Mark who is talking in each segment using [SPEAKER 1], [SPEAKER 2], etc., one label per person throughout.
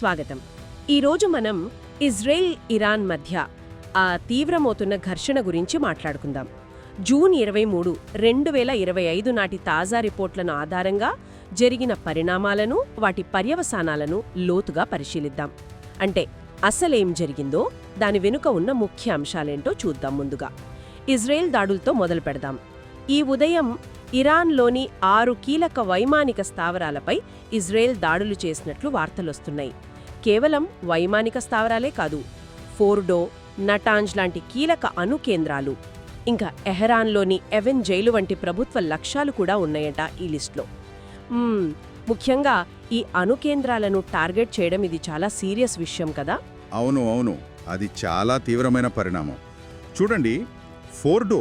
[SPEAKER 1] స్వాగతం. ఈరోజు మనం ఇజ్రాయెల్ ఇరాన్ మధ్య ఆ తీవ్రమవుతున్న ఘర్షణ గురించి మాట్లాడుకుందాం. జూన్ ఇరవై మూడు రెండు వేల ఇరవై ఐదు నాటి తాజా రిపోర్ట్లను ఆధారంగా జరిగిన పరిణామాలను వాటి పర్యవసానాలను లోతుగా పరిశీలిద్దాం. అంటే అసలేం జరిగిందో దాని వెనుక ఉన్న ముఖ్య అంశాలేంటో చూద్దాం ముందుగా. ఇజ్రాయెల్ దాడులతో మొదలు పెడదాం. ఈ ఉదయం ఇరాన్లోని ఆరు కీలక వైమానిక స్థావరాలపై ఇజ్రాయెల్ దాడులు చేసినట్లు వార్తలొస్తున్నాయి. కేవలం వైమానిక స్థావరాలే కాదు ఫోర్డో నటాంజ్ లాంటి కీలక అణు కేంద్రాలు. ఇంకా ఎహరాన్లోని ఎవెన్ జైలు వంటి ప్రభుత్వ లక్ష్యాలు కూడా ఉన్నాయట ఈ లిస్ట్లో. ముఖ్యంగా ఈ అణు కేంద్రాలను టార్గెట్ చేయడం ఇది చాలా సీరియస్ విషయం కదా?
[SPEAKER 2] అవును అవును. అది చాలా తీవ్రమైన పరిణామం. చూడండి ఫోర్డో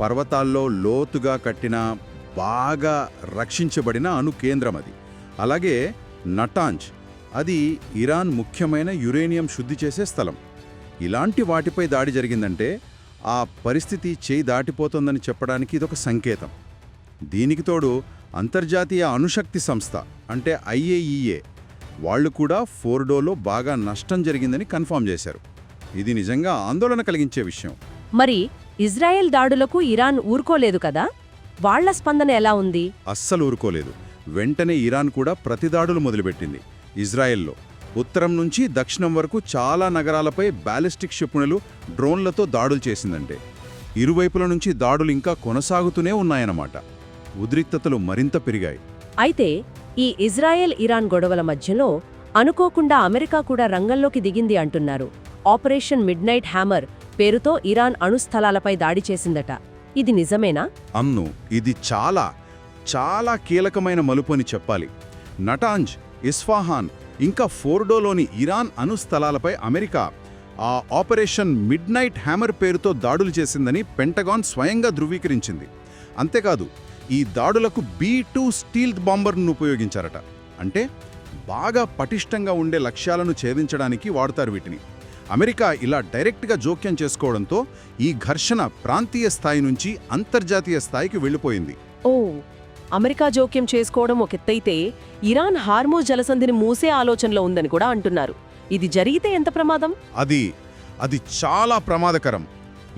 [SPEAKER 2] పర్వతాల్లో లోతుగా కట్టిన బాగా రక్షించబడిన అణు కేంద్రం అది. అలాగే నటాంజ్ అది ఇరాన్ ముఖ్యమైన యురేనియం శుద్ధి చేసే స్థలం. ఇలాంటి వాటిపై దాడి జరిగిందంటే ఆ పరిస్థితి చేయి దాటిపోతుందని చెప్పడానికి ఇదొక సంకేతం. దీనికి తోడు అంతర్జాతీయ అణుశక్తి సంస్థ అంటే ఐఏఈఏ వాళ్ళు కూడా ఫోర్డోలో బాగా నష్టం జరిగిందని కన్ఫర్మ్ చేశారు. ఇది నిజంగా ఆందోళన కలిగించే విషయం.
[SPEAKER 1] మరి ఇజ్రాయెల్ దాడులకు ఇరాన్ ఊరుకోలేదు కదా? వాళ్ళ స్పందన ఎలా ఉంది?
[SPEAKER 2] అస్సలు ఊరుకోలేదు. వెంటనే ఇరాన్ కూడా ప్రతిదాడులు మొదలుపెట్టింది. ఇజ్రాయెల్లో. ఉత్తరం నుంచి దక్షిణం వరకు చాలా నగరాలపై బ్యాలిస్టిక్ క్షిపణులు డ్రోన్లతో దాడులు చేసిందంటే. ఇరువైపుల నుంచి దాడులు ఇంకా కొనసాగుతూనే ఉన్నాయన్నమాట. ఉద్రిక్తతలు మరింత పెరిగాయి.
[SPEAKER 1] అయితే ఈ ఇజ్రాయెల్ ఇరాన్ గొడవల మధ్యలో అనుకోకుండా అమెరికా కూడా రంగంలోకి దిగింది అంటున్నారు. ఆపరేషన్ మిడ్నైట్ హ్యామర్ పేరుతో ఇరాన్ అణుస్థలాలపై దాడి చేసిందట. ఇది నిజమేనా?
[SPEAKER 2] అమ్ను ఇది చాలా చాలా కీలకమైన మలుపు అని చెప్పాలి. నటాంజ్ ఇస్ఫాహాన్ ఇంకా ఫోర్డోలోని ఇరాన్ అణు స్థలాలపై అమెరికా. ఆ ఆపరేషన్ మిడ్ నైట్ హ్యామర్ పేరుతో దాడులు చేసిందని పెంటగాన్ స్వయంగా ధృవీకరించింది. అంతేకాదు ఈ దాడులకు బీ టూ స్టీల్ బాంబర్ను ఉపయోగించారట. అంటే బాగా పటిష్టంగా ఉండే లక్ష్యాలను ఛేదించడానికి వాడుతారు వీటిని. అమెరికా ఇలా డైరెక్ట్గా జోక్యం చేసుకోవడంతో ఈ ఘర్షణ ప్రాంతీయ స్థాయి నుంచి అంతర్జాతీయ స్థాయికి వెళ్ళిపోయింది.
[SPEAKER 1] అమెరికా జోక్యం చేసుకోవడం ఒక ఎత్తైతే ఇరాన్ హార్మోజ్ జలసంధిని మూసే ఆలోచనలో ఉందని కూడా అంటున్నారు. ఇది జరిగితే ఎంత ప్రమాదం?
[SPEAKER 2] అది అది చాలా ప్రమాదకరం.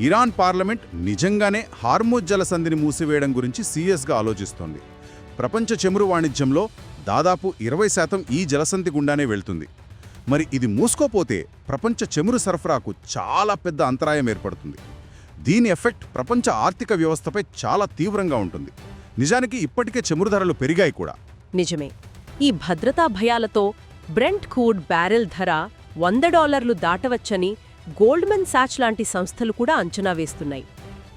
[SPEAKER 2] ఇరాన్ పార్లమెంట్ నిజంగానే హార్మోజ్ జలసంధిని మూసివేయడం గురించి సీరియస్గా ఆలోచిస్తోంది. ప్రపంచ చమురు వాణిజ్యంలో దాదాపు ఇరవై శాతం ఈ జలసంధి గుండానే వెళ్తుంది. మరి ఇది మూసుకోపోతే ప్రపంచ చమురు సరఫరాకు చాలా పెద్ద అంతరాయం ఏర్పడుతుంది. దీని ఎఫెక్ట్ ప్రపంచ ఆర్థిక వ్యవస్థపై చాలా తీవ్రంగా ఉంటుంది. నిజానికి ఇప్పటికే చమురు ధరలు పెరిగాయి కూడా.
[SPEAKER 1] నిజమే. ఈ భద్రతా భయాలతో బ్రెంట్ క్రూడ్ బ్యారెల్ ధర వంద డాలర్లు దాటవచ్చని గోల్డ్మెన్ సాచ్ లాంటి సంస్థలు కూడా అంచనా వేస్తున్నాయి.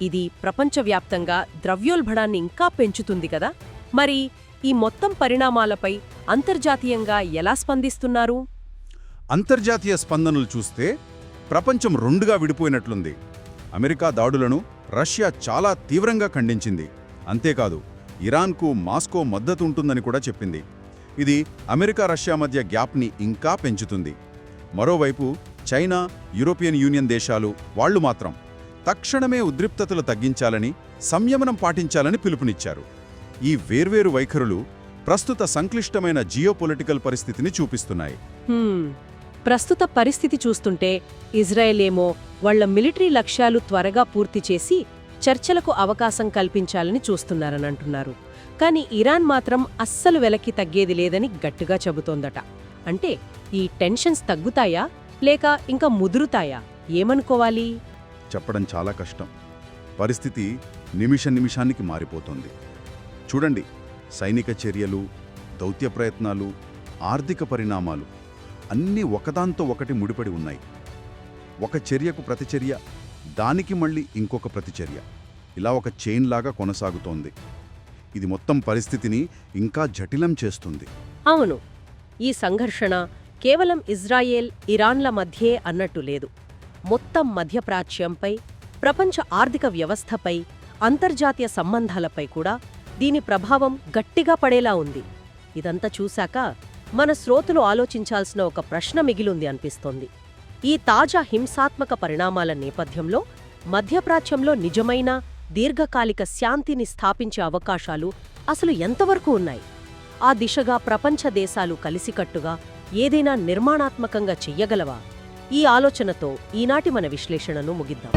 [SPEAKER 1] ఇది ప్రపంచవ్యాప్తంగా ద్రవ్యోల్బణాన్ని ఇంకా పెంచుతుంది కదా? మరి ఈ మొత్తం పరిణామాలపై అంతర్జాతీయంగా ఎలా స్పందిస్తున్నారు?
[SPEAKER 2] అంతర్జాతీయ స్పందనలు చూస్తే ప్రపంచం రెండుగా విడిపోయినట్లుంది. అమెరికా దాడులను రష్యా చాలా తీవ్రంగా ఖండించింది. అంతేకాదు ఇరాన్కు మాస్కో మద్దతు ఉంటుందని కూడా చెప్పింది. ఇది అమెరికా రష్యా మధ్య గ్యాప్ని ఇంకా పెంచుతుంది. మరోవైపు చైనా యూరోపియన్ యూనియన్ దేశాలు వాళ్ళు మాత్రం తక్షణమే ఉద్రిక్తతలు తగ్గించాలని సంయమనం పాటించాలని పిలుపునిచ్చారు. ఈ వేర్వేరు వైఖరులు ప్రస్తుత సంక్లిష్టమైన జియోపొలిటికల్ పరిస్థితిని చూపిస్తున్నాయి.
[SPEAKER 1] ప్రస్తుత పరిస్థితి చూస్తుంటే ఇజ్రాయెల్ ఏమో వాళ్ళ మిలిటరీ లక్ష్యాలు త్వరగా పూర్తి చేసి చర్చలకు అవకాశం కల్పించాలని చూస్తున్నారని అంటున్నారు. కానీ ఇరాన్ మాత్రం అస్సలు వెలక్కి తగ్గేది లేదని గట్టిగా చెబుతోందట. అంటే ఈ టెన్షన్స్ తగ్గుతాయా? లేక ఇంకా ముదురుతాయా? ఏమనుకోవాలి?
[SPEAKER 2] చెప్పడం చాలా కష్టం. పరిస్థితి నిమిష నిమిషానికి మారిపోతుంది. చూడండి సైనిక చర్యలు దౌత్య ప్రయత్నాలు ఆర్థిక పరిణామాలు అన్నీ ఒకదాంతో ఒకటి ముడిపడి ఉన్నాయి. ఒక చర్యకు ప్రతిచర్య దానికి మళ్ళీ ఇంకొక ప్రతిచర్య. ఇలా ఒక చైన్ లాగా కొనసాగుతోంది. ఇది మొత్తం పరిస్థితిని ఇంకా జటిలం చేస్తుంది.
[SPEAKER 1] అవును. ఈ సంఘర్షణ కేవలం ఇజ్రాయెల్ ఇరాన్ల మధ్యే అన్నట్టు లేదు. మొత్తం మధ్యప్రాచ్యంపై ప్రపంచ ఆర్థిక వ్యవస్థపై అంతర్జాతీయ సంబంధాలపై కూడా దీని ప్రభావం గట్టిగా పడేలా ఉంది. ఇదంతా చూశాక మన శ్రోతలు ఆలోచించాల్సిన ఒక ప్రశ్న మిగిలుంది అనిపిస్తోంది. ఈ తాజా హింసాత్మక పరిణామాల నేపథ్యంలో మధ్యప్రాచ్యంలో నిజమైన దీర్ఘకాలిక శాంతిని స్థాపించే అవకాశాలు అసలు ఎంతవరకు ఉన్నాయి? ఆ దిశగా ప్రపంచ దేశాలు కలిసికట్టుగా ఏదైనా నిర్మాణాత్మకంగా చెయ్యగలవా? ఈ ఆలోచనతో ఈనాటి మన విశ్లేషణను ముగిద్దాం.